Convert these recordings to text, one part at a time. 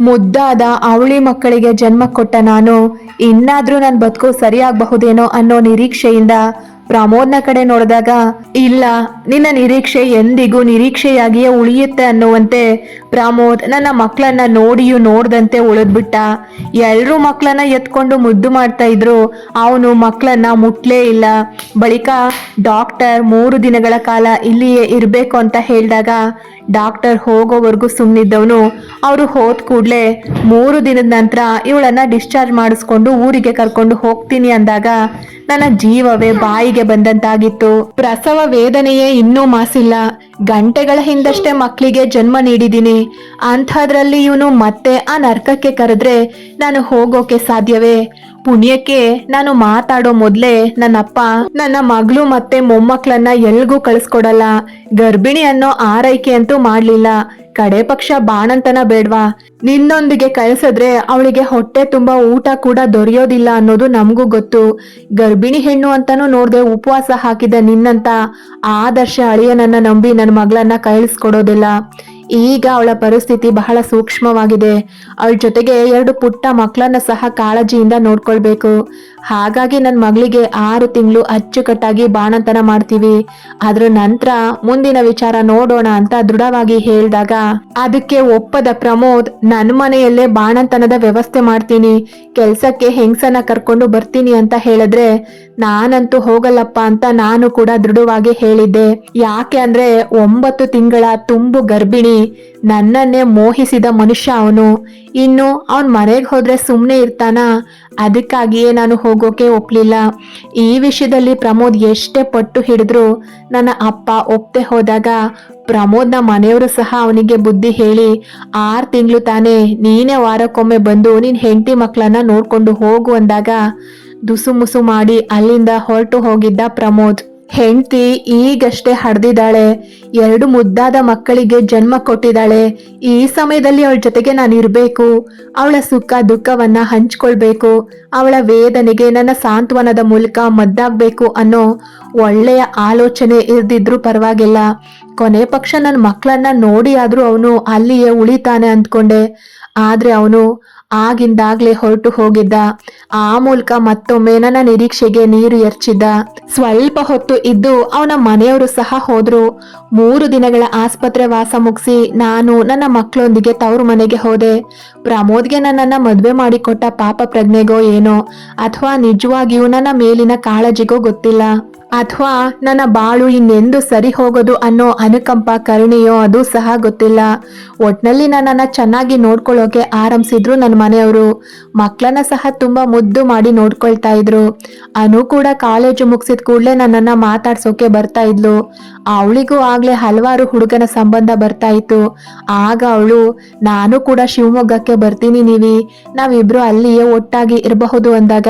ಮುದ್ದಾದ ಅವಳಿ ಮಕ್ಕಳಿಗೆ ಜನ್ಮ ಕೊಟ್ಟ ನಾನು, ಇನ್ನಾದ್ರೂ ನನ್ನ ಬದುಕು ಸರಿಯಾಗಬಹುದೇನೋ ಅನ್ನೋ ನಿರೀಕ್ಷೆಯಿಂದ ಪ್ರಮೋದ್ನ ಕಡೆ ನೋಡಿದಾಗ, ಇಲ್ಲ, ನಿನ್ನ ನಿರೀಕ್ಷೆ ಎಂದಿಗೂ ನಿರೀಕ್ಷೆಯಾಗಿಯೇ ಉಳಿಯುತ್ತೆ ಅನ್ನುವಂತೆ ಪ್ರಮೋದ್, ನನ್ನ ಮಕ್ಕಳನ್ನ ನೋಡಿಯೂ ನೋಡ್ದಂತೆ ಉಳಿದ್ಬಿಟ್ಟ. ಎಲ್ಲರೂ ಮಕ್ಕಳನ್ನ ಎತ್ಕೊಂಡು ಮುದ್ದು ಮಾಡ್ತಾ ಇದ್ರು. ಅವನು ಮಕ್ಕಳನ್ನ ಮುಟ್ಲೇ ಇಲ್ಲ. ಬಳಿಕ ಡಾಕ್ಟರ್ ಮೂರು ದಿನಗಳ ಕಾಲ ಇಲ್ಲಿಯೇ ಇರಬೇಕು ಅಂತ ಹೇಳಿದಾಗ ಡಾಕ್ಟರ್ ಹೋಗೋವರೆಗೂ ಸುಮ್ಮನಿದ್ದವನು ಅವರು ಹೋದ ಕೂಡಲೇ ಮೂರು ದಿನದ ನಂತರ ಇವಳನ್ನ ಡಿಸ್ಚಾರ್ಜ್ ಮಾಡಿಸ್ಕೊಂಡು ಊರಿಗೆ ಕರ್ಕೊಂಡು ಹೋಗ್ತೀನಿ ಅಂದಾಗ ನನ್ನ ಜೀವವೇ ಬಾಯಿಗೆ ಬಂದಂತಾಗಿತ್ತು. ಪ್ರಸವ ವೇದನೆಯೇ ಇನ್ನೂ ಮಾಸಿಲ್ಲ. ಗಂಟೆಗಳ ಹಿಂದಷ್ಟೇ ಮಕ್ಕಳಿಗೆ ಜನ್ಮ ನೀಡಿದ್ದೀನಿ. ಅಂಥದ್ರಲ್ಲಿ ಇವನು ಮತ್ತೆ ಆ ನರ್ಕಕ್ಕೆ ಕರೆದ್ರೆ ನಾನು ಹೋಗೋಕೆ ಸಾಧ್ಯವೇ? ಪುಣ್ಯಕ್ಕೆ ನಾನು ಮಾತಾಡೋ ಮೊದ್ಲೇ ನನ್ನಪ್ಪ, ನನ್ನ ಮಗಳು ಮತ್ತೆ ಮೊಮ್ಮಕ್ಕಳನ್ನ ಎಲ್ಗೂ ಕಳಿಸ್ಕೊಡಲ್ಲ. ಗರ್ಭಿಣಿ ಅನ್ನೋ ಆರೈಕೆ ಅಂತೂ ಮಾಡ್ಲಿಲ್ಲ. ಕಡೆ ಪಕ್ಷ ಬಾಣಂತನ ಬೇಡ್ವಾ. ನಿನ್ನೊಂದಿಗೆ ಕಳಿಸಿದ್ರೆ ಅವಳಿಗೆ ಹೊಟ್ಟೆ ತುಂಬಾ ಊಟ ಕೂಡ ದೊರೆಯೋದಿಲ್ಲ ಅನ್ನೋದು ನಮಗೂ ಗೊತ್ತು. ಗರ್ಭಿಣಿ ಹೆಣ್ಣು ಅಂತಾನು ನೋಡ್ದೆ ಉಪವಾಸ ಹಾಕಿದ ನಿನ್ನಂತ ಆದರ್ಶ ಅಳಿಯನನ್ನ ನಂಬಿ ನನ್ನ ಮಗಳನ್ನ ಕಳಿಸ್ಕೊಡೋದಿಲ್ಲ. ಈಗ ಅವಳ ಪರಿಸ್ಥಿತಿ ಬಹಳ ಸೂಕ್ಷ್ಮವಾಗಿದೆ. ಅವಳ ಜೊತೆಗೆ ಎರಡು ಪುಟ್ಟ ಮಕ್ಕಳನ್ನ ಸಹ ಕಾಳಜಿಯಿಂದ ನೋಡ್ಕೊಳ್ಬೇಕು. ಹಾಗಾಗಿ ನನ್ನ ಮಗಳಿಗೆ ಆರು ತಿಂಗಳು ಅಚ್ಚುಕಟ್ಟಾಗಿ ಬಾಣಂತನ ಮಾಡ್ತೀವಿ. ಅದ್ರ ನಂತರ ಮುಂದಿನ ವಿಚಾರ ನೋಡೋಣ ಅಂತ ದೃಢವಾಗಿ ಹೇಳಿದಾಗ, ಅದಕ್ಕೆ ಒಪ್ಪದ ಪ್ರಮೋದ್ ನನ್ನ ಮನೆಯಲ್ಲೇ ಬಾಣಂತನದ ವ್ಯವಸ್ಥೆ ಮಾಡ್ತೀನಿ. ಕೆಲ್ಸಕ್ಕೆ ಹೆಂಗ್ಸನ ಕರ್ಕೊಂಡು ಬರ್ತೀನಿ ಅಂತ ಹೇಳಿದ್ರೆ, ನಾನಂತೂ ಹೋಗಲ್ಲಪ್ಪ ಅಂತ ನಾನು ಕೂಡ ದೃಢವಾಗಿ ಹೇಳಿದ್ದೆ. ಯಾಕೆ ಅಂದ್ರೆ ಒಂಬತ್ತು ತಿಂಗಳ ತುಂಬು ಗರ್ಭಿಣಿ, ನನ್ನನ್ನೇ ಮೋಹಿಸಿದ ಮನುಷ್ಯ ಅವನು. ಇನ್ನು ಅವನ್ ಮನೆಗೆ ಹೋದ್ರೆ ಸುಮ್ಮನೆ ಇರ್ತಾನ? ಅದಕ್ಕಾಗಿಯೇ ನಾನು ಹೋಗೋಕೆ ಒಪ್ಲಿಲ್ಲ. ಈ ವಿಷಯದಲ್ಲಿ ಪ್ರಮೋದ್ ಎಷ್ಟೇ ಪಟ್ಟು ಹಿಡಿದ್ರು ನನ್ನ ಅಪ್ಪ ಒಪ್ತೆ ಹೋದಾಗ ಪ್ರಮೋದ್ನ ಮನೆಯವರು ಸಹ ಅವನಿಗೆ ಬುದ್ಧಿ ಹೇಳಿ, ಆರು ತಿಂಗಳು ತಾನೇ, ನೀನೇ ವಾರಕ್ಕೊಮ್ಮೆ ಬಂದು ನಿನ್ ಹೆಂಡತಿ ಮಕ್ಕಳನ್ನ ನೋಡ್ಕೊಂಡು ಹೋಗು ಅಂದಾಗ ದುಸುಮುಸು ಮಾಡಿ ಅಲ್ಲಿಂದ ಹೊರಟು ಹೋಗಿದ್ದ ಪ್ರಮೋದ್. ಹೆಂಡತಿ ಈಗಷ್ಟೇ ಹಡ್ದಿದ್ದಾಳೆ ಎರಡು ಮುದ್ದಾದ ಮಕ್ಕಳಿಗೆ ಜನ್ಮ ಕೊಟ್ಟಿದ್ದಾಳೆ. ಈ ಸಮಯದಲ್ಲಿ ಅವಳ ಜೊತೆಗೆ ನಾನು ಇರಬೇಕು. ಅವಳ ಸುಖ ದುಃಖವನ್ನ ಹಂಚ್ಕೊಳ್ಬೇಕು. ಅವಳ ವೇದನೆಗೆ ನನ್ನ ಸಾಂತ್ವನದ ಮೂಲಕ ಮದ್ದಾಗಬೇಕು ಅನ್ನೋ ಒಳ್ಳೆಯ ಆಲೋಚನೆ ಇರ್ದಿದ್ರು ಪರವಾಗಿಲ್ಲ. ಕೊನೆ ಪಕ್ಷ ನನ್ನ ಮಕ್ಕಳನ್ನ ನೋಡಿ ಆದ್ರೂ ಅವನು ಅಲ್ಲಿಯೇ ಉಳಿತಾನೆ ಅಂದ್ಕೊಂಡೆ. ಆದ್ರೆ ಅವನು ಆಗಿಂದಾಗ್ಲೇ ಹೊರಟು ಹೋಗಿದ್ದ. ಆ ಮೂಲಕ ಮತ್ತೊಮ್ಮೆ ನನ್ನ ನಿರೀಕ್ಷೆಗೆ ನೀರು ಎರಚಿದ್ದ ಸ್ವಲ್ಪ ಹೊತ್ತು ಇದ್ದು ಅವನ ಮನೆಯವರು ಸಹ ಹೋದ್ರು. ಮೂರು ದಿನಗಳ ಆಸ್ಪತ್ರೆ ವಾಸ ಮುಗಿಸಿ ನಾನು ನನ್ನ ಮಕ್ಕಳೊಂದಿಗೆ ತವರು ಮನೆಗೆ ಹೋದೆ. ಪ್ರಮೋದ್ಗೆ ನನ್ನನ್ನ ಮದುವೆ ಮಾಡಿಕೊಟ್ಟ ಪಾಪ ಪ್ರಜ್ಞೆಗೋ ಏನೋ, ಅಥವಾ ನಿಜವಾಗಿಯೂ ನನ್ನ ಮೇಲಿನ ಕಾಳಜಿಗೋ ಗೊತ್ತಿಲ್ಲ. ಅಥವಾ ನನ್ನ ಬಾಳು ಇನ್ನೆಂದು ಸರಿ ಹೋಗೋದು ಅನ್ನೋ ಅನುಕಂಪ, ಕರುಣೆಯೋ ಅದು ಸಹ ಗೊತ್ತಿಲ್ಲ. ಒಟ್ನಲ್ಲಿ ನನ್ನನ್ನು ಚೆನ್ನಾಗಿ ನೋಡ್ಕೊಳ್ಳೋಕೆ ಆರಂಭಿಸಿದ್ರು ನನ್ನ ಮನೆಯವರು. ಮಕ್ಕಳನ್ನ ಸಹ ತುಂಬ ಮುದ್ದು ಮಾಡಿ ನೋಡ್ಕೊಳ್ತಾ ಇದ್ರು. ಅನು ಕೂಡ ಕಾಲೇಜು ಮುಗಿಸಿದ ಕೂಡಲೇ ನನ್ನನ್ನ ಮಾತಾಡ್ಸೋಕೆ ಬರ್ತಾ ಇದ್ಲು. ಅವಳಿಗೂ ಆಗ್ಲೇ ಹಲವಾರು ಹುಡುಗನ ಸಂಬಂಧ ಬರ್ತಾ ಇತ್ತು. ಆಗ ಅವಳು, ನಾನು ಕೂಡ ಶಿವಮೊಗ್ಗಕ್ಕೆ ಬರ್ತೀನಿ ನೀವಿ. ನಾವಿಬ್ರು ಅಲ್ಲಿಯೇ ಒಟ್ಟಾಗಿ ಇರಬಹುದು ಅಂದಾಗ,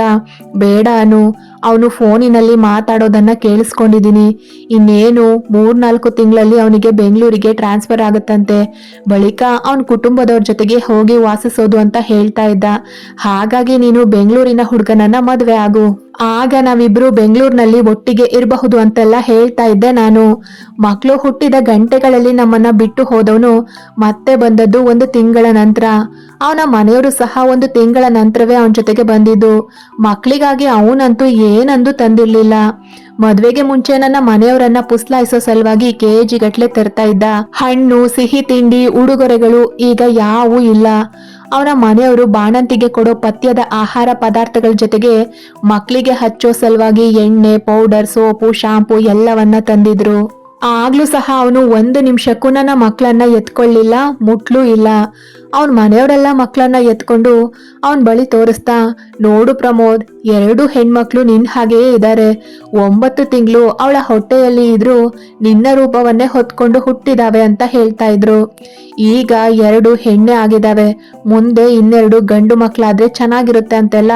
ಬೇಡ ಅನು. ಅವನು ಫೋನಿನಲ್ಲಿ ಮಾತಾಡೋದನ್ನ ಕೇಳಿಸ್ಕೊಂಡಿದ್ದೀನಿ ಇನ್ನೇನು ಮೂರ್ನಾಲ್ಕು ತಿಂಗಳಲ್ಲಿ ಅವನಿಗೆ ಬೆಂಗಳೂರಿಗೆ ಟ್ರಾನ್ಸ್ಫರ್ ಆಗುತ್ತಂತೆ. ಬಳಿಕ ಅವನ ಕುಟುಂಬದವ್ರ ಜೊತೆಗೆ ಹೋಗಿ ವಾಸಿಸೋದು ಅಂತ ಹೇಳ್ತಾ ಇದ್ದ. ಹಾಗಾಗಿ ನೀನು ಬೆಂಗಳೂರಿನ ಹುಡುಗನನ್ನ ಮದುವೆ ಆಗು. ಆಗ ನಾವಿಬ್ರು ಬೆಂಗಳೂರಿನಲ್ಲಿ ಒಟ್ಟಿಗೆ ಇರಬಹುದು ಅಂತೆಲ್ಲ ಹೇಳ್ತಾ ಇದ್ದೆ ನಾನು. ಮಕ್ಕಳು ಹುಟ್ಟಿದ ಗಂಟೆಗಳಲ್ಲಿ ನಮ್ಮನ್ನ ಬಿಟ್ಟು ಹೋದವನು ಮತ್ತೆ ಬಂದದ್ದು ಒಂದು ತಿಂಗಳ ನಂತರ. ಅವನ ಮನೆಯವರು ಸಹ ಒಂದು ತಿಂಗಳ ನಂತರವೇ ಅವನ ಜೊತೆಗೆ ಬಂದಿದ್ದು. ಮಕ್ಕಳಿಗಾಗಿ ಅವನಂತೂ ಏನಂದು ತಂದಿರ್ಲಿಲ್ಲ. ಮದ್ವೆಗೆ ಮುಂಚೆ ನನ್ನ ಮನೆಯವರನ್ನ ಪುಸ್ಲಾಯಿಸೋ ಸಲುವಾಗಿ ಕೆಜಿ ಗಟ್ಲೆ ತರ್ತಾ ಇದ್ದ. ಹಣ್ಣು, ಸಿಹಿ ತಿಂಡಿ, ಉಡುಗೊರೆಗಳು ಈಗ ಯಾವೂ ಇಲ್ಲ. ಅವನ ಮನೆಯವರು ಬಾಣಂತಿಗೆ ಕೊಡೋ ಪಥ್ಯದ ಆಹಾರ ಪದಾರ್ಥಗಳ ಜೊತೆಗೆ ಮಕ್ಕಳಿಗೆ ಹಚ್ಚೋ ಸಲುವಾಗಿ ಎಣ್ಣೆ ಪೌಡರ್ ಸೋಪು ಶಾಂಪು ಎಲ್ಲವನ್ನ ತಂದಿದ್ರು. ಆಗ್ಲೂ ಸಹ ಅವನು ಒಂದು ನಿಮಿಷಕ್ಕೂ ನನ್ನ ಮಕ್ಕಳನ್ನ ಎತ್ಕೊಳ್ಳಿಲ್ಲ, ಮುಟ್ಲೂ ಇಲ್ಲ. ಅವನ ಮನೆಯವರೆಲ್ಲ ಮಕ್ಕಳನ್ನ ಎತ್ಕೊಂಡು ಅವನ ಬಳಿ ತೋರಿಸ್ತಾ, ನೋಡು ಪ್ರಮೋದ್, ಎರಡು ಹೆಣ್ಮಕ್ಳು ನಿನ್ ಹಾಗೆಯೇ ಇದ್ದಾರೆ ಒಂಬತ್ತು ತಿಂಗಳು ಅವಳ ಹೊಟ್ಟೆಯಲ್ಲಿ ಇದ್ರು ನಿನ್ನ ರೂಪವನ್ನೇ ಹೊತ್ಕೊಂಡು ಹುಟ್ಟಿದಾವೆ ಅಂತ ಹೇಳ್ತಾ ಇದ್ರು. ಈಗ ಎರಡು ಹೆಣ್ಣೆ ಆಗಿದಾವೆ. ಮುಂದೆ ಇನ್ನೆರಡು ಗಂಡು ಮಕ್ಕಳಾದ್ರೆ ಚೆನ್ನಾಗಿರುತ್ತೆ ಅಂತೆಲ್ಲ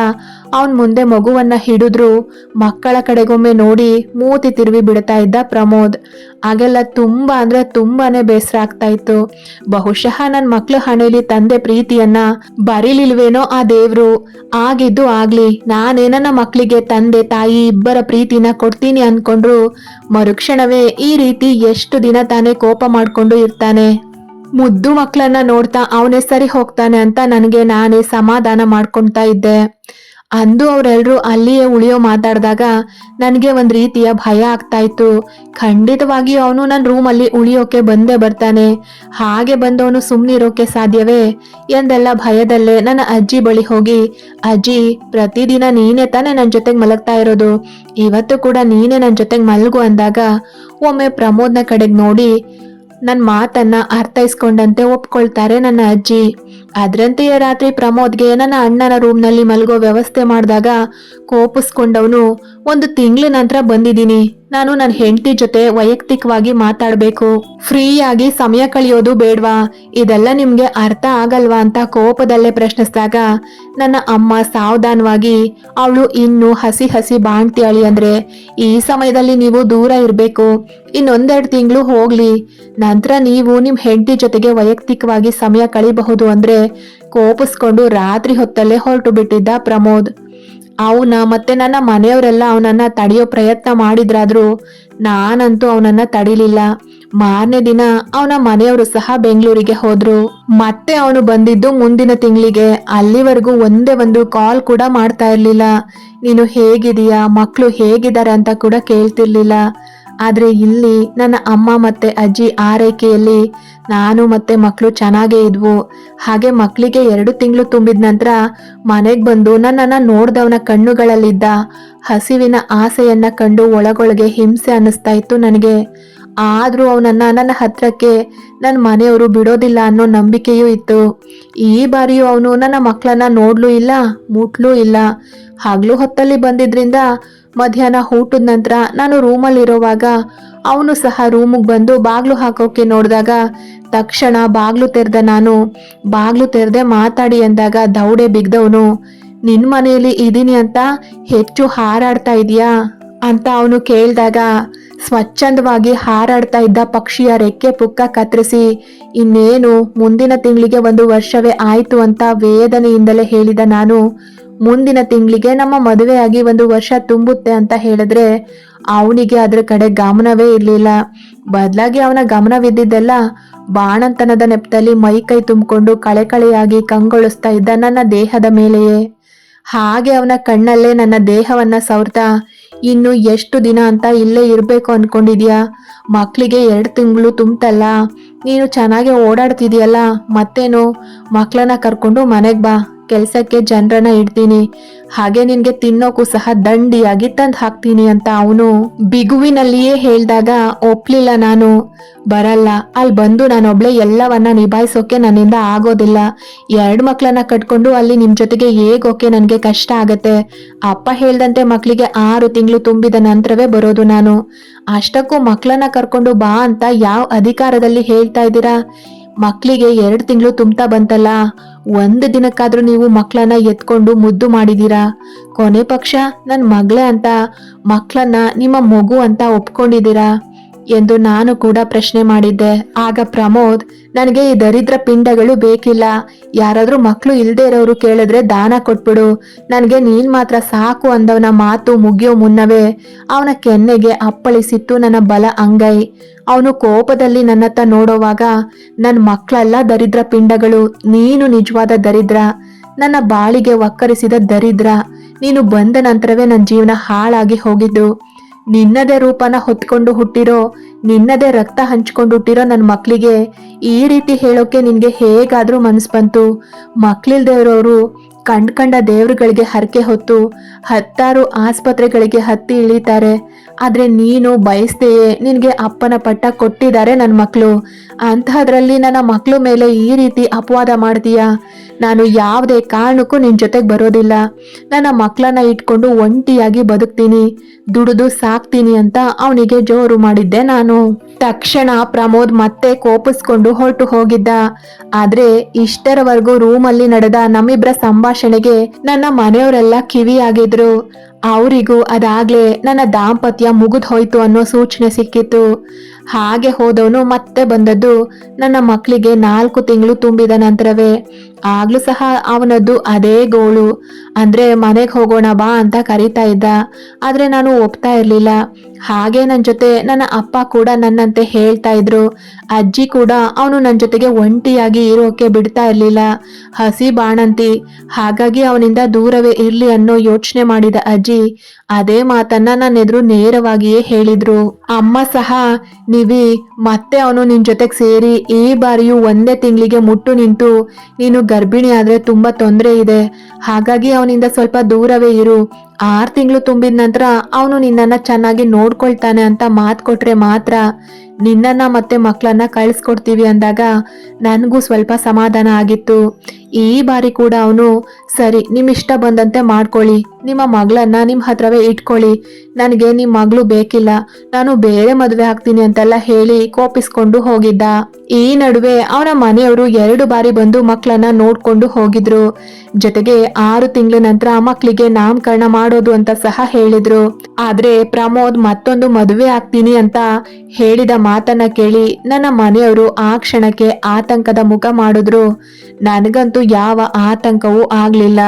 ಅವನ್ ಮುಂದೆ ಮಗುವನ್ನ ಹಿಡಿದ್ರು. ಮಕ್ಕಳ ಕಡೆಗೊಮ್ಮೆ ನೋಡಿ ಮೂತಿ ತಿರುವಿ ಬಿಡ್ತಾ ಇದ್ದ ಪ್ರಮೋದ್. ಹಾಗೆಲ್ಲ ತುಂಬಾ ಅಂದ್ರೆ ತುಂಬಾನೇ ಬೇಸರ ಆಗ್ತಾ ಇತ್ತು. ಬಹುಶಃ ನನ್ನ ಮಕ್ಳು ಹಣೆಯಲ್ಲಿ ತಂದೆ ಪ್ರೀತಿಯನ್ನ ಬರೀಲಿಲ್ವೇನೋ ಆ ದೇವ್ರು? ಆಗಿದ್ದು ಆಗ್ಲಿ ನಾನೇನನ್ನ ಮಕ್ಕಳಿಗೆ ತಂದೆ ತಾಯಿ ಇಬ್ಬರ ಪ್ರೀತಿನ ಕೊಡ್ತೀನಿ ಅನ್ಕೊಂಡ್ರು ಮರುಕ್ಷಣವೇ ಈ ರೀತಿ ಎಷ್ಟು ದಿನ ತಾನೇ ಕೋಪ ಮಾಡ್ಕೊಂಡು ಇರ್ತಾನೆ. ಮುದ್ದು ಮಕ್ಕಳನ್ನ ನೋಡ್ತಾ ಅವನೇ ಸರಿ ಹೋಗ್ತಾನೆ ಅಂತ ನನಗೆ ನಾನೇ ಸಮಾಧಾನ ಮಾಡ್ಕೊಳ್ತಾ ಇದ್ದೆ. ಅಂದು ಅವರೆಲ್ಲರೂ ಅಲ್ಲಿಯೇ ಉಳಿಯೋ ಮಾತಾಡಿದಾಗ ನನಗೆ ಒಂದು ರೀತಿಯ ಭಯ ಆಗ್ತಾ ಇತ್ತು. ಖಂಡಿತವಾಗಿಯೂ ಅವನು ನನ್ನ ರೂಮಲ್ಲಿ ಉಳಿಯೋಕೆ ಬಂದೇ ಬರ್ತಾನೆ. ಹಾಗೆ ಬಂದವನು ಸುಮ್ಮನಿರೋಕೆ ಸಾಧ್ಯವೇ? ಎಂದೆಲ್ಲ ಭಯದಲ್ಲೇ ನನ್ನ ಅಜ್ಜಿ ಬಳಿ ಹೋಗಿ, ಅಜ್ಜಿ, ಪ್ರತಿದಿನ ನೀನೇ ತಾನೇ ನನ್ನ ಜೊತೆಗೆ ಮಲಗ್ತಾ ಇರೋದು. ಇವತ್ತು ಕೂಡ ನೀನೇ ನನ್ನ ಜೊತೆಗೆ ಮಲಗು ಅಂದಾಗ ಒಮ್ಮೆ ಪ್ರಮೋದ್ನ ಕಡೆಗೆ ನೋಡಿ ನನ್ನ ಮಾತನ್ನ ಅರ್ಥೈಸ್ಕೊಂಡಂತೆ ಒಪ್ಕೊಳ್ತಾರೆ ನನ್ನ ಅಜ್ಜಿ. ಅದರಂತೆಯೇ ರಾತ್ರಿ ಪ್ರಮೋದ್ಗೆ ನನ್ನ ಅಣ್ಣನ ರೂಮ್ನಲ್ಲಿ ಮಲಗೋ ವ್ಯವಸ್ಥೆ ಮಾಡಿದಾಗ ಕೋಪಿಸ್ಕೊಂಡವನು, ಒಂದು ತಿಂಗಳ ನಂತರ ಬಂದಿದ್ದೀನಿ. ನಾನು ನನ್ನ ಹೆಂಡತಿ ಜೊತೆ ವೈಯಕ್ತಿಕವಾಗಿ ಮಾತಾಡಬೇಕು. ಫ್ರೀಯಾಗಿ ಸಮಯ ಕಳೆಯೋದು ಬೇಡ್ವಾ? ಇದೆಲ್ಲ ನಿಮಗೆ ಅರ್ಥ ಆಗಲ್ವಾ? ಅಂತ ಕೋಪದಲ್ಲೇ ಪ್ರಶ್ನಿಸಿದಾಗ, ನನ್ನ ಅಮ್ಮ ಸಾವಧಾನವಾಗಿ, ಅವಳು ಇನ್ನು ಹಸಿ ಹಸಿ ಬಾಣ್ತಿಯಾಳಿ ಅಂದ್ರೆ, ಈ ಸಮಯದಲ್ಲಿ ನೀವು ದೂರ ಇರಬೇಕು. ಇನ್ನೊಂದೆರಡು ತಿಂಗಳು ಹೋಗ್ಲಿ. ನಂತರ ನೀವು ನಿಮ್ಮ ಹೆಂಡತಿ ಜೊತೆಗೆ ವೈಯಕ್ತಿಕವಾಗಿ ಸಮಯ ಕಳಿಬಹುದು ಅಂದ್ರೆ ಕೋಪಿಸ್ಕೊಂಡು ರಾತ್ರಿ ಹೊತ್ತಲ್ಲೇ ಹೊರಟು ಬಿಟ್ಟಿದ್ದ ಪ್ರಮೋದ್. ಅವನ ಮತ್ತೆ ನನ್ನ ಮನೆಯವರೆಲ್ಲ ಅವನನ್ನ ತಡೆಯೋ ಪ್ರಯತ್ನ ಮಾಡಿದ್ರಾದ್ರೂ ನಾನಂತೂ ಅವನನ್ನ ತಡಿಲಿಲ್ಲ. ಮಾರನೇ ದಿನ ಅವನ ಮನೆಯವರು ಸಹ ಬೆಂಗಳೂರಿಗೆ ಹೋದ್ರು. ಮತ್ತೆ ಅವನು ಬಂದಿದ್ದು ಮುಂದಿನ ತಿಂಗಳಿಗೆ. ಅಲ್ಲಿವರೆಗೂ ಒಂದೇ ಒಂದು ಕಾಲ್ ಕೂಡ ಮಾಡ್ತಾ ಇರ್ಲಿಲ್ಲ. ನೀನು ಹೇಗಿದೀಯಾ ಮಕ್ಕಳು ಹೇಗಿದ್ದಾರೆ ಅಂತ ಕೂಡ ಕೇಳ್ತಿರ್ಲಿಲ್ಲ. ಆದ್ರೆ ಇಲ್ಲಿ ನನ್ನ ಅಮ್ಮ ಮತ್ತೆ ಅಜ್ಜಿ ಆರೈಕೆಯಲ್ಲಿ ನಾನು ಮತ್ತೆ ಮಕ್ಕಳು ಚೆನ್ನಾಗೇ ಇದ್ವು. ಹಾಗೆ ಮಕ್ಕಳಿಗೆ ಎರಡು ತಿಂಗಳು ತುಂಬಿದ ನಂತರ ಮನೆಗೆ ಬಂದು ನನ್ನನ್ನು ನೋಡ್ದವನ ಕಣ್ಣುಗಳಲ್ಲಿದ್ದ ಹಸಿವಿನ ಆಸೆಯನ್ನ ಕಂಡು ಒಳಗೊಳಗೆ ಹಿಂಸೆ ಅನ್ನಿಸ್ತಾ ಇತ್ತು ನನಗೆ. ಆದರೂ ಅವನನ್ನ ನನ್ನ ಹತ್ರಕ್ಕೆ ನನ್ನ ಮನೆಯವರು ಬಿಡೋದಿಲ್ಲ ಅನ್ನೋ ನಂಬಿಕೆಯೂ ಇತ್ತು. ಈ ಬಾರಿಯೂ ಅವನು ನನ್ನ ಮಕ್ಕಳನ್ನ ನೋಡ್ಲೂ ಇಲ್ಲ, ಮುಟ್ಲೂ ಇಲ್ಲ. ಹಗ್ಲು ಹೊತ್ತಲ್ಲಿ ಬಂದಿದ್ರಿಂದ ಮಧ್ಯಾಹ್ನ ಊಟದ ನಂತರ ನಾನು ರೂಮಲ್ಲಿರೋವಾಗ ಅವನು ಸಹ ರೂಮಿಗೆ ಬಂದು ಬಾಗ್ಲು ಹಾಕೋಕೆ ನೋಡಿದಾಗ, ತಕ್ಷಣ ಬಾಗ್ಲು ತೆರೆದ ನಾನು. ಬಾಗ್ಲು ತೆರೆದೆ ಮಾತಾಡಿ ಅಂದಾಗ ದೌಡೆ ಬಿಗ್ದವನು, ನಿನ್ನ ಮನೆಯಲ್ಲಿ ಇದ್ದೀನಿ ಅಂತ ಹೆಚ್ಚು ಹಾರಾಡ್ತಾ ಇದೀಯಾ? ಅಂತ ಅವನು ಕೇಳಿದಾಗ, ಸ್ವಚ್ಛಂದವಾಗಿ ಹಾರಾಡ್ತಾ ಇದ್ದ ಪಕ್ಷಿಯ ರೆಕ್ಕೆ ಪುಕ್ಕ ಕತ್ತರಿಸಿ, ಇನ್ನೇನು, ಮುಂದಿನ ತಿಂಗಳಿಗೆ ಒಂದು ವರ್ಷವೇ ಆಯಿತು ಅಂತ ವೇದನೆಯಿಂದಲೇ ಹೇಳಿದ ನಾನು ಮುಂದಿನ ತಿಂಗಳಿಗೆ ನಮ್ಮ ಮದುವೆಯಾಗಿ ಒಂದು ವರ್ಷ ತುಂಬುತ್ತೆ ಅಂತ ಹೇಳಿದ್ರೆ ಅವನಿಗೆ ಅದರ ಕಡೆ ಗಮನವೇ ಇರಲಿಲ್ಲ. ಬದಲಾಗಿ ಅವನ ಗಮನವಿದ್ದಿದ್ದೆಲ್ಲ ಬಾಣಂತನದ ನೆಪದಲ್ಲಿ ಮೈ ಕೈ ತುಂಬಿಕೊಂಡು ಕಳೆ ಕಳೆಯಾಗಿ ಕಂಗೊಳಿಸ್ತಾ ಇದ್ದ ನನ್ನ ದೇಹದ ಮೇಲೆಯೇ. ಹಾಗೆ ಅವನ ಕಣ್ಣಲ್ಲೇ ನನ್ನ ದೇಹವನ್ನ ಸವರ್ತಾ ಇನ್ನು ಎಷ್ಟು ದಿನ ಅಂತ ಇಲ್ಲೇ ಇರಬೇಕು ಅನ್ಕೊಂಡಿದ್ಯಾ? ಮಕ್ಕಳಿಗೆ ಎರಡು ತಿಂಗಳು ತುಂಬತಲ್ಲ. ನೀನು ಚೆನ್ನಾಗಿ ಓಡಾಡ್ತಿದ್ಯಲ್ಲ, ಮತ್ತೇನು? ಮಕ್ಕಳನ್ನ ಕರ್ಕೊಂಡು ಮನೆಗೆ ಬಾ. ಕೆಲ್ಸಕ್ಕೆ ಜನರನ್ನ ಇಡ್ತೀನಿ. ಹಾಗೆ ನಿನ್ಗೆ ತಿನ್ನೋಕು ಸಹ ದಂಡಿಯಾಗಿ ತಂದು ಹಾಕ್ತೀನಿ ಅಂತ ಅವನು ಬಿಗುವಿನಲ್ಲಿಯೇ ಹೇಳ್ದಾಗ, ಒಪ್ಲಿಲ್ಲ ನಾನು. ಬರಲ್ಲ ಅಲ್ಲಿ ಬಂದು ನಾನೊಬ್ಳೆ ಎಲ್ಲವನ್ನ ನಿಭಾಯಿಸೋಕೆ ನನ್ನಿಂದ ಆಗೋದಿಲ್ಲ. ಎರಡು ಮಕ್ಕಳನ್ನ ಕಟ್ಕೊಂಡು ಅಲ್ಲಿ ನಿಮ್ ಜೊತೆಗೆ ಹೇಗೋಕೆ ನನಗೆ ಕಷ್ಟ ಆಗತ್ತೆ. ಅಪ್ಪ ಹೇಳ್ದಂತೆ ಮಕ್ಕಳಿಗೆ ಆರು ತಿಂಗಳು ತುಂಬಿದ ನಂತರವೇ ಬರೋದು ನಾನು. ಅಷ್ಟಕ್ಕೂ ಮಕ್ಕಳನ್ನ ಕರ್ಕೊಂಡು ಬಾ ಅಂತ ಯಾವ ಅಧಿಕಾರದಲ್ಲಿ ಹೇಳ್ತಾ ಇದ್ದೀರಾ? ಮಕ್ಕಳಿಗೆ ಎರಡು ತಿಂಗಳು ತುಂಬ್ತಾ ಬಂತಲ್ಲ. ಒಂದು ದಿನಕ್ಕಾದ್ರೂ ನೀವು ಮಕ್ಕಳನ್ನ ಎತ್ಕೊಂಡು ಮುದ್ದು ಮಾಡಿದೀರಾ? ಕೊನೆ ಪಕ್ಷ ನನ್ನ ಮಗಳೇ ಅಂತ ಮಕ್ಕಳನ್ನ ನಿಮ್ಮ ಮಗು ಅಂತ ಒಪ್ಕೊಂಡಿದ್ದೀರಾ? ಎಂದು ನಾನು ಕೂಡ ಪ್ರಶ್ನೆ ಮಾಡಿದ್ದೆ. ಆಗ ಪ್ರಮೋದ್ ನನಗೆ ಈ ದರಿದ್ರ ಪಿಂಡಗಳು ಬೇಕಿಲ್ಲ. ಯಾರಾದರೂ ಮಕ್ಕಳು ಇಲ್ದೇ ಇರೋರು ಕೇಳಿದ್ರೆ ದಾನ ಕೊಟ್ಬಿಡು. ನನಗೆ ನೀನು ಮಾತ್ರ ಸಾಕು ಅಂದವನ ಮಾತು ಮುಗಿಯೋ ಮುನ್ನವೇ. ಅವನ ಕೆನ್ನೆಗೆ ಅಪ್ಪಳಿಸಿತ್ತು ನನ್ನ ಬಲ ಅಂಗೈ. ಅವನು ಕೋಪದಲ್ಲಿ ನನ್ನತ್ತ ನೋಡೋವಾಗ ನನ್ನ ಮಕ್ಕಳೆಲ್ಲ ದರಿದ್ರ ಪಿಂಡಗಳು, ನೀನು ನಿಜವಾದ ದರಿದ್ರ. ನನ್ನ ಬಾಳಿಗೆ ಒಕ್ಕರಿಸಿದ ದರಿದ್ರ, ನೀನು ಬಂದ ನಂತರವೇ ನನ್ನ ಜೀವನ ಹಾಳಾಗಿ ಹೋಗಿದ್ದು. ನಿನ್ನದೇ ರೂಪನ ಹೊತ್ಕೊಂಡು ಹುಟ್ಟಿರೋ ನಿನ್ನದೇ ರಕ್ತ ಹಂಚ್ಕೊಂಡು ಹುಟ್ಟಿರೋ ನನ್ನ ಮಕ್ಕಳಿಗೆ ಈ ರೀತಿ ಹೇಳೋಕೆ ನಿನಗೆ ಹೇಗಾದರೂ ಮನಸ್ಸು ಬಂತು. ಮಕ್ಕಳಿಲ್ದೇವ್ರವರು ಕಂಡ್ ಕಂಡ ದೇವ್ರುಗಳಿಗೆ ಹರಕೆ ಹೊತ್ತು ಹತ್ತಾರು ಆಸ್ಪತ್ರೆಗಳಿಗೆ ಹತ್ತಿ ಇಳಿತಾರೆ. ಆದ್ರೆ ನೀನು ಬಯಸ್ದೆಯೇ ನಿನಗೆ ಅಪ್ಪನ ಪಟ್ಟ ಕೊಟ್ಟಿದ್ದಾರೆ ನನ್ನ ಮಕ್ಕಳು ಅಂತಹದ್ರಲ್ಲಿ ನನ್ನ ಮಕ್ಕಳು ಮೇಲೆ ಈ ರೀತಿ ಅಪವಾದ ಮಾಡ್ತೀಯಾ? ನಾನು ಯಾವುದೇ ಕಾರಣಕ್ಕೂ ನಿನ್ನ ಜೊತೆಗೆ ಬರೋದಿಲ್ಲ. ನನ್ನ ಮಕ್ಕಳನ್ನ ಇಟ್ಕೊಂಡು ಒಂಟಿಯಾಗಿ ಬದುಕ್ತೀನಿ. ದುಡಿದು ಸಾಕ್ತೀನಿ ಅಂತ ಅವನಿಗೆ ಜೋರು ಮಾಡಿದ್ದೆ ನಾನು. ತಕ್ಷಣ ಪ್ರಮೋದ್ ಮತ್ತೆ ಕೋಪಿಸ್ಕೊಂಡು ಹೊರಟು ಹೋಗಿದ್ದ. ಆದ್ರೆ ಇಷ್ಟರವರೆಗೂ ರೂಮಲ್ಲಿ ನಡೆದ ನಮ್ಮಿಬ್ರ ಸಂಭಾಷಣೆಗೆ ನನ್ನ ಮನೆಯವರೆಲ್ಲ ಕಿವಿಯಾಗಿದ್ರು. ಅವರಿಗೂ ಅದಾಗ್ಲೇ ನನ್ನ ದಾಂಪತ್ಯ ಮುಗಿದು ಹೋಯ್ತು ಅನ್ನೋ ಸೂಚನೆ ಸಿಕ್ಕಿತ್ತು ಹಾಗೆ ಹೋದವನು ಮತ್ತೆ ಬಂದದ್ದು ನನ್ನ ಮಕ್ಕಳಿಗೆ ನಾಲ್ಕು ತಿಂಗಳು ತುಂಬಿದ ನಂತರವೇ. ಆಗ್ಲೂ ಸಹ ಅವನದ್ದು ಅದೇ ಗೋಳು. ಅಂದ್ರೆ ಮನೆಗೆ ಹೋಗೋಣ ಬಾ ಅಂತ ಕರೀತಾ ಇದ್ದ. ಆದ್ರೆ ನಾನು ಒಪ್ತಾ ಇರ್ಲಿಲ್ಲ. ಹಾಗೆ ನನ್ನ ಜೊತೆ ನನ್ನ ಅಪ್ಪ ಕೂಡ ನನ್ನಂತೆ ಹೇಳ್ತಾ ಇದ್ರು. ಅಜ್ಜಿ ಕೂಡ ಅವನು ನನ್ನ ಜೊತೆಗೆ ಒಂಟಿಯಾಗಿ ಇರೋಕೆ ಬಿಡ್ತಾ ಇರ್ಲಿಲ್ಲ. ಹಸಿ ಬಾಣಂತಿ, ಹಾಗಾಗಿ ಅವನಿಂದ ದೂರವೇ ಇರ್ಲಿ ಅನ್ನೋ ಯೋಚನೆ ಮಾಡಿದ ಅಜ್ಜಿ ಅದೇ ಮಾತನ್ನ ನನ್ನ ಎದುರು ನೇರವಾಗಿಯೇ ಹೇಳಿದ್ರು. ಅಮ್ಮ ಸಹ, ನೀವಿ, ಮತ್ತೆ ಅವನು ನಿನ್ ಜೊತೆಗೆ ಸೇರಿ ಈ ಬಾರಿಯೂ ಒಂದೇ ತಿಂಗಳಿಗೆ ಮುಟ್ಟು ನಿಂತು, ನೀನು ಗರ್ಭಿಣಿ ಆದ್ರೆ ತುಂಬಾ ತೊಂದರೆ ಇದೆ. ಹಾಗಾಗಿ ಅವನಿಂದ ಸ್ವಲ್ಪ ದೂರವೇ ಇರು. ಆರು ತಿಂಗಳು ತುಂಬಿದ ನಂತರ ಅವನು ನಿನ್ನನ್ನ ಚೆನ್ನಾಗಿ ನೋಡ್ಕೊಳ್ತಾನೆ ಅಂತ ಮಾತು ಕೊಟ್ರೆ ಮಾತ್ರ ನಿನ್ನನ್ನ ಮತ್ತೆ ಮಕ್ಕಳನ್ನ ಕಳಿಸ್ಕೊಡ್ತೀವಿ ಅಂದಾಗ ನನಗೂ ಸ್ವಲ್ಪ ಸಮಾಧಾನ ಆಗಿತ್ತು. ಈ ಬಾರಿ ಕೂಡ ಅವನು, ಸರಿ, ನಿಮ್ ಇಷ್ಟ ಬಂದಂತೆ ಮಾಡ್ಕೊಳ್ಳಿ. ನಿಮ್ಮ ಮಗಳನ್ನ ನಿಮ್ಮ ಹತ್ರವೇ ಇಟ್ಕೊಳ್ಳಿ. ನನಗೆ ನಿಮ್ಮ ಮಗಳು ಬೇಕಿಲ್ಲ. ನಾನು ಬೇರೆ ಮದುವೆ ಆಗ್ತೀನಿ ಅಂತೆಲ್ಲ ಹೇಳಿ ಕೋಪಿಸ್ಕೊಂಡು ಹೋಗಿದ್ದ. ಈ ನಡುವೆ ಅವನ ಮನೆಯವರು ಎರಡು ಬಾರಿ ಬಂದು ಮಕ್ಕಳನ್ನ ನೋಡ್ಕೊಂಡು ಹೋಗಿದ್ರು. ಜೊತೆಗೆ ಆರು ತಿಂಗಳ ನಂತರ ಮಕ್ಕಳಿಗೆ ನಾಮಕರಣ ಮಾಡೋದು ಅಂತ ಸಹ ಹೇಳಿದ್ರು. ಆದ್ರೆ ಪ್ರಮೋದ್ ಮತ್ತೊಂದು ಮದುವೆ ಆಗ್ತೀನಿ ಅಂತ ಹೇಳಿದ ಮಾತನ್ನ ಕೇಳಿ ನನ್ನ ಮನೆಯವರು ಆ ಕ್ಷಣಕ್ಕೆ ಆತಂಕದ ಮುಖ ಮಾಡಿದ್ರು. ನನಗಂತೂ ಯಾವ ಆತಂಕವೂ ಆಗ್ಲಿಲ್ಲ.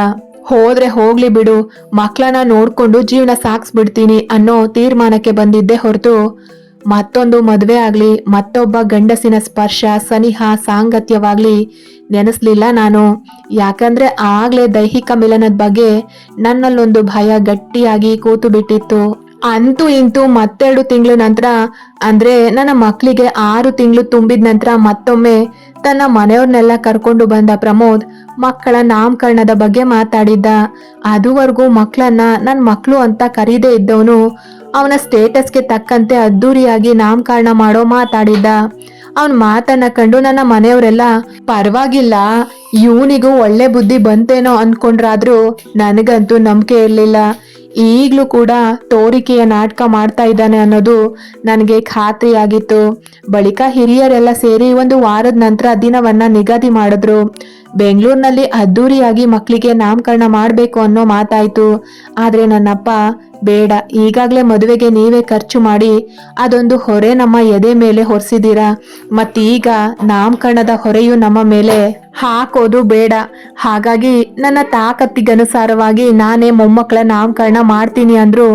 ಹೋದ್ರೆ ಹೋಗ್ಲಿ ಬಿಡು ಮಕ್ಕಳನ್ನ ನೋಡ್ಕೊಂಡು ಜೀವನ ಸಾಕ್ಸ್ಬಿಡ್ತೀನಿ ಅನ್ನೋ ತೀರ್ಮಾನಕ್ಕೆ ಬಂದಿದ್ದೆ ಹೊರತು ಮತ್ತೊಂದು ಮದುವೆ ಆಗ್ಲಿ, ಮತ್ತೊಬ್ಬ ಗಂಡಸಿನ ಸ್ಪರ್ಶ, ಸನಿಹ, ಸಾಂಗತ್ಯವಾಗ್ಲಿ ನೆನೆಸ್ಲಿಲ್ಲ ನಾನು. ಯಾಕಂದ್ರೆ ಆಗ್ಲೇ ದೈಹಿಕ ಮಿಲನದ ಬಗ್ಗೆ ನನ್ನಲ್ಲೊಂದು ಭಯ ಗಟ್ಟಿಯಾಗಿ ಕೂತು ಬಿಟ್ಟಿತ್ತು ಅಂತೂ ಇಂತೂ ಮತ್ತೆರಡು ತಿಂಗಳ ನಂತರ, ಅಂದ್ರೆ ನನ್ನ ಮಕ್ಕಳಿಗೆ ಆರು ತಿಂಗಳು ತುಂಬಿದ ನಂತರ ಮತ್ತೊಮ್ಮೆ ತನ್ನ ಮನೆಯವ್ರನ್ನೆಲ್ಲ ಕರ್ಕೊಂಡು ಬಂದ ಪ್ರಮೋದ್ ಮಕ್ಕಳ ನಾಮಕರಣದ ಬಗ್ಗೆ ಮಾತಾಡಿದ್ದ. ಅದುವರೆಗೂ ಮಕ್ಕಳನ್ನ ನನ್ನ ಮಕ್ಕಳು ಅಂತ ಕರೀದೇ ಇದ್ದವನು ಅವನ ಸ್ಟೇಟಸ್ಗೆ ತಕ್ಕಂತೆ ಅದ್ದೂರಿಯಾಗಿ ನಾಮಕರಣ ಮಾಡೋ ಮಾತಾಡಿದ್ದ. ಅವನ್ ಮಾತನ್ನ ಕಂಡು ನನ್ನ ಮನೆಯವರೆಲ್ಲ, ಪರವಾಗಿಲ್ಲ, ಇವನಿಗೂ ಒಳ್ಳೆ ಬುದ್ಧಿ ಬಂತೇನೋ ಅನ್ಕೊಂಡ್ರಾದ್ರೂ ನನಗಂತೂ ನಂಬಿಕೆ ಇರ್ಲಿಲ್ಲ. ಈಗ್ಲೂ ಕೂಡ ತೋರಿಕೆಯ ನಾಟಕ ಮಾಡ್ತಾ ಇದ್ದಾನೆ ಅನ್ನೋದು ನನಗೆ ಖಾತ್ರಿಯಾಗಿತ್ತು. ಬಳಿಕ ಹಿರಿಯರೆಲ್ಲ ಸೇರಿ ಒಂದು ವಾರದ ನಂತರ ದಿನವನ್ನ ನಿಗದಿ ಮಾಡಿದ್ರು. ಬೆಂಗಳೂರಿನಲ್ಲಿ ಅದ್ದೂರಿಯಾಗಿ ಮಕ್ಕಳಿಗೆ ನಾಮಕರಣ ಮಾಡಬೇಕು ಅನ್ನೋ ಮಾತಾಯಿತು. ಆದ್ರೆ ನನ್ನಪ್ಪ, ಬೇಡ, ಈಗಾಗಲೇ ಮದುವೆಗೆ ನೀವೇ ಖರ್ಚು ಮಾಡಿ ಅದೊಂದು ಹೊರೆ ನಮ್ಮ ಎದೆ ಮೇಲೆ ಹೊರಿಸಿದ್ದೀರಾ ಮತ್ತೀಗ ನಾಮಕರಣದ ಹೊರೆಯು ನಮ್ಮ ಮೇಲೆ ಹಾಕೋದು ಬೇಡ. ಹಾಗಾಗಿ ನನ್ನ ತಾಕತ್ತಿಗನುಸಾರವಾಗಿ ನಾನೇ ಮೊಮ್ಮಕ್ಕಳ ನಾಮಕರಣ ಮಾಡ್ತೀನಿ ಅಂದ್ರು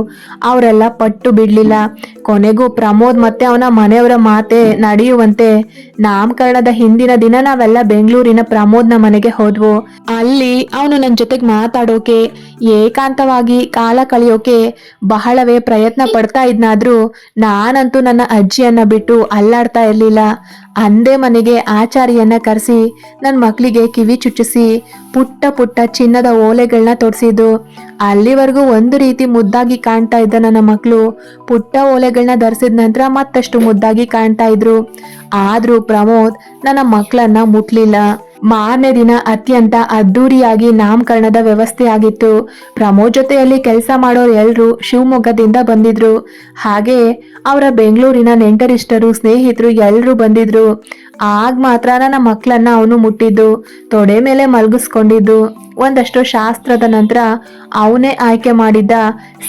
ಅವರೆಲ್ಲ ಪಟ್ಟು ಬಿಡಲಿಲ್ಲ. ಕೊನೆಗೂ ಪ್ರಮೋದ್ ಮತ್ತೆ ಅವನ ಮನೆಯವರ ಮಾತೆ ನಡೆಯುವಂತೆ ನಾಮಕರಣದ ಹಿಂದಿನ ದಿನ ನಾವೆಲ್ಲ ಬೆಂಗಳೂರಿನ ಪ್ರಮೋದ್ನ ಮನೆಗೆ ಹೋದ್ವು. ಅಲ್ಲಿ ಅವನು ನನ್ನ ಜೊತೆಗೆ ಮಾತಾಡೋಕೆ, ಏಕಾಂತವಾಗಿ ಕಾಲ ಕಳೆಯೋಕೆ ಬಹಳವೇ ಪ್ರಯತ್ನ ಪಡ್ತಾ ಇದ್ನಾದ್ರೂ ನಾನಂತೂ ನನ್ನ ಅಜ್ಜಿಯನ್ನ ಬಿಟ್ಟು ಅಲ್ಲಾಡ್ತಾ ಇರ್ಲಿಲ್ಲ. ಅಂದೇ ಮನೆಗೆ ಆಚಾರಿಯನ್ನ ಕರೆಸಿ ನನ್ನ ಮಕ್ಕಳಿಗೆ ಕಿವಿ ಚುಚ್ಚಿಸಿ, ಪುಟ್ಟ ಪುಟ್ಟ ಚಿನ್ನದ ಓಲೆಗಳನ್ನ ತೊಡಿಸಿದ್ದು. ಅಲ್ಲಿವರೆಗೂ ಒಂದು ರೀತಿ ಮುದ್ದಾಗಿ ಕಾಣ್ತಾ ಇದ್ದ ನನ್ನ ಮಕ್ಕಳು ಪುಟ್ಟ ಓಲೆಗಳನ್ನ ಧರಿಸಿದ ನಂತರ ಮತ್ತಷ್ಟು ಮುದ್ದಾಗಿ ಕಾಣ್ತಾ ಇದ್ರು. ಆದರೂ ಪ್ರಮೋದ್ ನನ್ನ ಮಕ್ಕಳನ್ನ ಮುಟ್ಲಿಲ್ಲ. ಮಾರನೇ ದಿನ ಅತ್ಯಂತ ಅದ್ದೂರಿಯಾಗಿ ನಾಮಕರಣದ ವ್ಯವಸ್ಥೆ ಆಗಿತ್ತು ಪ್ರಮೋದ್ ಜೊತೆಯಲ್ಲಿ ಕೆಲಸ ಮಾಡೋರು ಎಲ್ಲರೂ ಶಿವಮೊಗ್ಗದಿಂದ ಬಂದಿದ್ರು. ಹಾಗೆ ಅವರ ಬೆಂಗಳೂರಿನ ನೆಂಟರಿಷ್ಟರು, ಸ್ನೇಹಿತರು ಎಲ್ಲರೂ ಬಂದಿದ್ರು. ಆಗ ಮಾತ್ರ ನನ್ನ ಮಕ್ಕಳನ್ನ ಅವನು ಮುಟ್ಟಿದ್ದು, ತೊಡೆ ಮೇಲೆ ಮಲಗಿಸ್ಕೊಂಡಿದ್ದು. ಒಂದಷ್ಟು ಶಾಸ್ತ್ರದ ನಂತರ ಅವನೇ ಆಯ್ಕೆ ಮಾಡಿದ್ದ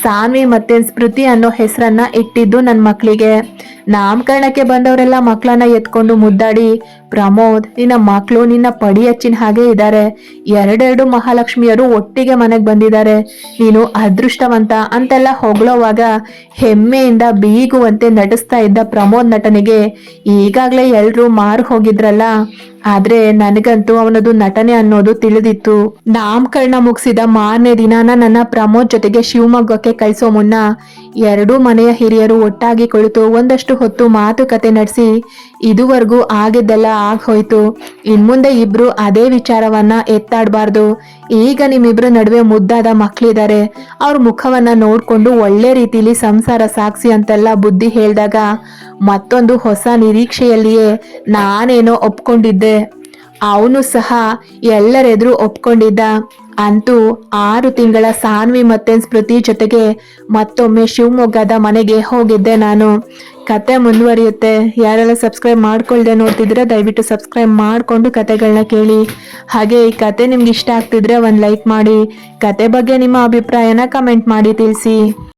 ಸಾನ್ವಿ ಮತ್ತೆ ಸ್ಮೃತಿ ಅನ್ನೋ ಹೆಸರನ್ನ ಇಟ್ಟಿದ್ದು ನನ್ನ ಮಕ್ಕಳಿಗೆ ನಾಮಕರಣಕ್ಕೆ ಬಂದವರೆಲ್ಲ ಮಕ್ಕಳನ್ನ ಎತ್ಕೊಂಡು ಮುದ್ದಾಡಿ, ಪ್ರಮೋದ್, ನಿನ್ನ ಮಕ್ಕಳು ನಿನ್ನ ಪಡಿ ಹಚ್ಚಿನ ಹಾಗೆ ಇದ್ದಾರೆ ಎರಡೆರಡು ಮಹಾಲಕ್ಷ್ಮಿಯರು ಒಟ್ಟಿಗೆ ಮನೆಗೆ ಬಂದಿದ್ದಾರೆ. ನೀನು ಅದೃಷ್ಟವಂತ ಅಂತೆಲ್ಲ ಹೊಗಳೋವಾಗ ಹೆಮ್ಮೆಯಿಂದ ಬೀಗುವಂತೆ ನಟಿಸ್ತಾ ಇದ್ದ ಪ್ರಮೋದ್ ನಟನೆಗೆ ಈಗಾಗಲೇ ಎಲ್ಲರೂ ಮಾರು ಹೋಗಿದ್ರಲ್ಲ? ಆದ್ರೆ ನನಗಂತೂ ಅವನದು ನಟನೆ ಅನ್ನೋದು ತಿಳಿದಿತ್ತು. ನಾಮಕರಣ ಮುಗಿಸಿದ ಮಾರನೇ ದಿನಾನ ನನ್ನ ಪ್ರಮೋದ್ ಜೊತೆಗೆ ಶಿವಮೊಗ್ಗಕ್ಕೆ ಕಳಿಸೋ ಮುನ್ನ ಎರಡೂ ಮನೆಯ ಹಿರಿಯರು ಒಟ್ಟಾಗಿ ಕುಳಿತು ಒಂದಷ್ಟು ಹೊತ್ತು ಮಾತುಕತೆ ನಡೆಸಿ, ಇದುವರೆಗೂ ಆಗಿದ್ದೆಲ್ಲ ಆಗ್ ಹೋಯ್ತು ಇನ್ಮುಂದೆ ಇಬ್ರು ಅದೇ ವಿಚಾರವನ್ನ ಎತ್ತಾಡಬಾರ್ದು. ಈಗ ನಿಮ್ಮಿಬ್ರ ನಡುವೆ ಮುದ್ದಾದ ಮಕ್ಕಳಿದ್ದಾರೆ ಅವ್ರ ಮುಖವನ್ನ ನೋಡ್ಕೊಂಡು ಒಳ್ಳೆ ರೀತಿಲಿ ಸಂಸಾರ ಸಾಕ್ಷಿ ಅಂತೆಲ್ಲ ಬುದ್ಧಿ ಹೇಳ್ದಾಗ ಮತ್ತೊಂದು ಹೊಸ ನಿರೀಕ್ಷೆಯಲ್ಲಿಯೇ ನಾನೇನೋ ಒಪ್ಕೊಂಡಿದ್ದೆ. ಅವನು ಸಹ ಎಲ್ಲರೆದುರು ಒಪ್ಕೊಂಡಿದ್ದ. ಅಂತೂ ಆರು ತಿಂಗಳ ಸಾನ್ವಿ ಮತ್ತೆ ಸ್ಮೃತಿ ಜೊತೆಗೆ ಮತ್ತೊಮ್ಮೆ ಶಿವಮೊಗ್ಗದ ಮನೆಗೆ ಹೋಗಿದ್ದೆ ನಾನು. ಕತೆ ಮುಂದುವರಿಯುತ್ತೆ. ಯಾರೆಲ್ಲ ಸಬ್ಸ್ಕ್ರೈಬ್ ಮಾಡ್ಕೊಳ್ದೆ ನೋಡ್ತಿದ್ರೆ ದಯವಿಟ್ಟು ಸಬ್ಸ್ಕ್ರೈಬ್ ಮಾಡಿಕೊಂಡು ಕತೆಗಳನ್ನ ಕೇಳಿ. ಹಾಗೆ ಈ ಕತೆ ನಿಮ್ಗೆ ಇಷ್ಟ ಆಗ್ತಿದ್ರೆ ಒಂದು ಲೈಕ್ ಮಾಡಿ. ಕತೆ ಬಗ್ಗೆ ನಿಮ್ಮ ಅಭಿಪ್ರಾಯನ ಕಮೆಂಟ್ ಮಾಡಿ ತಿಳಿಸಿ.